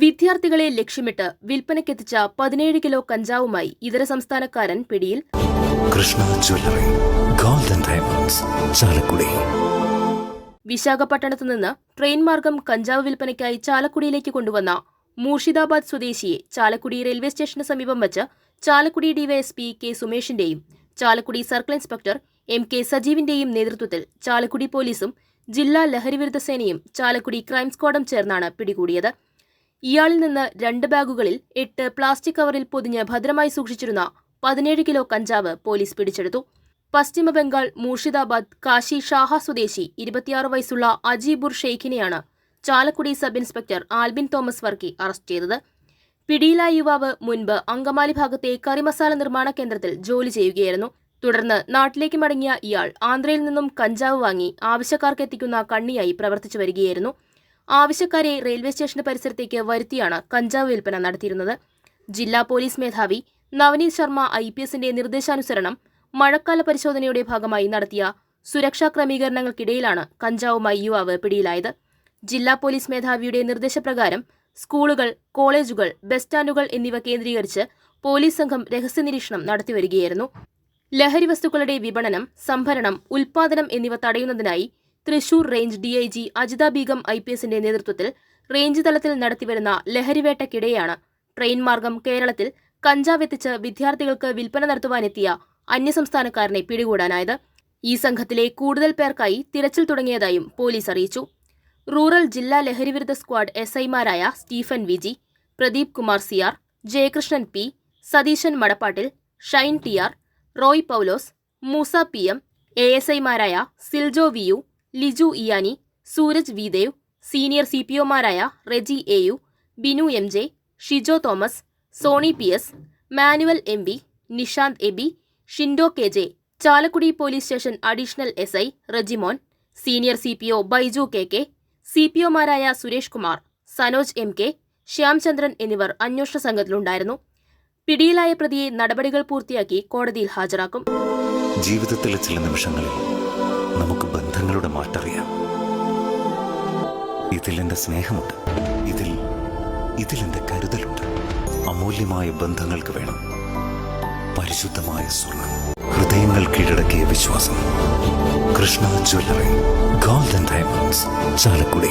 വിദ്യാർത്ഥികളെ ലക്ഷ്യമിട്ട് വിൽപ്പനയ്ക്കെത്തിച്ച പതിനേഴ് കിലോ കഞ്ചാവുമായി ഇതര സംസ്ഥാനക്കാരൻ പിടിയിൽ Krishna jewellery golden diamonds Chalakudy. വിശാഖപട്ടണത്തു നിന്ന് ട്രെയിൻ മാർഗം കഞ്ചാവ് വിൽപ്പനയ്ക്കായി ചാലക്കുടിയിലേക്ക് കൊണ്ടുവന്ന മൂർഷിദാബാദ് സ്വദേശിയെ ചാലക്കുടി റെയിൽവേ സ്റ്റേഷന് സമീപം വച്ച് Chalakudy DYSP K സുമേഷിന്റെയും Chalakudy circle inspector M K സജീവിന്റെയും നേതൃത്വത്തിൽ ചാലക്കുടി പോലീസും ജില്ലാ ലഹരിവിരുദ്ധ സേനയും ചാലക്കുടി ക്രൈം സ്ക്വാഡും ചേർന്നാണ് പിടികൂടിയത്. ഇയാളിൽ നിന്ന് രണ്ട് ബാഗുകളിൽ എട്ട് പ്ലാസ്റ്റിക് കവറിൽ പൊതിഞ്ഞ് ഭദ്രമായി സൂക്ഷിച്ചിരുന്ന പതിനേഴ് കിലോ കഞ്ചാവ് പോലീസ് പിടിച്ചെടുത്തു. പശ്ചിമ ബംഗാൾ മൂർഷിദാബാദ് കാശി ഷാഹ സ്വദേശി ഇരുപത്തിയാറ് വയസ്സുള്ള Ajibur ഷെയ്ഖിനെയാണ് Chalakudy sub inspector Albin Thomas Varkey arrest ചെയ്തത്. പിടിയിലായ യുവാവ് മുൻപ് അങ്കമാലി ഭാഗത്തെ കറിമസാല നിർമ്മാണ കേന്ദ്രത്തിൽ ജോലി ചെയ്യുകയായിരുന്നു. തുടർന്ന് നാട്ടിലേക്ക് മടങ്ങിയ ഇയാൾ ആന്ധ്രയിൽ നിന്നും കഞ്ചാവ് വാങ്ങി ആവശ്യക്കാർക്ക് എത്തിക്കുന്ന കണ്ണിയായി പ്രവർത്തിച്ചു വരികയായിരുന്നു. ആവശ്യക്കാരെ റെയിൽവേ സ്റ്റേഷൻ പരിസരത്തേക്ക് വരുത്തിയാണ് കഞ്ചാവ് വിൽപ്പന നടത്തിയിരുന്നത്. ജില്ലാ പോലീസ് മേധാവി നവനീത് ശർമ്മ ഐ പി എസിന്റെ നിർദ്ദേശാനുസരണം മഴക്കാല പരിശോധനയുടെ ഭാഗമായി നടത്തിയ സുരക്ഷാ ക്രമീകരണങ്ങൾക്കിടയിലാണ് കഞ്ചാവുമായി യുവാവ് പിടിയിലായത്. ജില്ലാ പോലീസ് മേധാവിയുടെ നിർദ്ദേശപ്രകാരം സ്കൂളുകൾ കോളേജുകൾ ബസ് സ്റ്റാൻഡുകൾ എന്നിവ കേന്ദ്രീകരിച്ച് പോലീസ് സംഘം രഹസ്യനിരീക്ഷണം നടത്തിവരികയായിരുന്നു. ലഹരി വസ്തുക്കളുടെ വിപണനം സംഭരണം ഉൽപാദനം എന്നിവ തടയുന്നതിനായി Thrissur range DIG Ajitha Begum I P എസിന്റെ നേതൃത്വത്തിൽ റേഞ്ച് തലത്തിൽ നടത്തിവരുന്ന ലഹരിവേട്ടയ്ക്കിടെയാണ് ട്രെയിൻ മാർഗം കേരളത്തിൽ കഞ്ചാവ് എത്തിച്ച് വിദ്യാർത്ഥികൾക്ക് വിൽപ്പന നടത്തുവാനെത്തിയ അന്യസംസ്ഥാനക്കാരനെ പിടികൂടാനായത്. ഈ സംഘത്തിലെ കൂടുതൽ പേർക്കായി തിരച്ചിൽ തുടങ്ങിയതായും പോലീസ് അറിയിച്ചു. റൂറൽ ജില്ലാ ലഹരിവിരുദ്ധ സ്ക്വാഡ് എസ് ഐമാരായ Stephen Viji Pradeep Kumar Siyar Jayakrishnan P Satheesan Madappattil Shine T R Roy Paulose Moosa P M A S ഐമാരായ Siljo V U Liju Iyani Sooraj Videv senior C P ഒമാരായ Reji A U Binu M J Shijo Thomas Sony P S Manuel M V Nishanth Eby Shindo K J Chalakudy police station additional S I Rejimon senior C P O Baiju K K C P ഒമാരായ Suresh Kumar Sanoj M K Shyamchandran എന്നിവർ അന്വേഷണ സംഘത്തിലുണ്ടായിരുന്നു. പിടിയിലായ പ്രതിയെ നടപടികൾ പൂർത്തിയാക്കി കോടതിയിൽ ഹാജരാക്കും. ജീവിതത്തിലെ ചില നിമിഷങ്ങളിൽ നമുക്ക് ബന്ധങ്ങളുടെ മാറ്ററിയാം. ഇതിൽ എന്റെ സ്നേഹമുണ്ട്. ഇതിൽ ഇതിൽ എന്റെ കരുതലുണ്ട്. അമൂല്യമായ ബന്ധങ്ങൾക്ക് വേണം. പരിശുദ്ധമായ സ്വർണം. ഹൃദയങ്ങൾ കീഴടക്കിയ വിശ്വാസം. Krishna jewellery. Golden diamonds Chalakudy.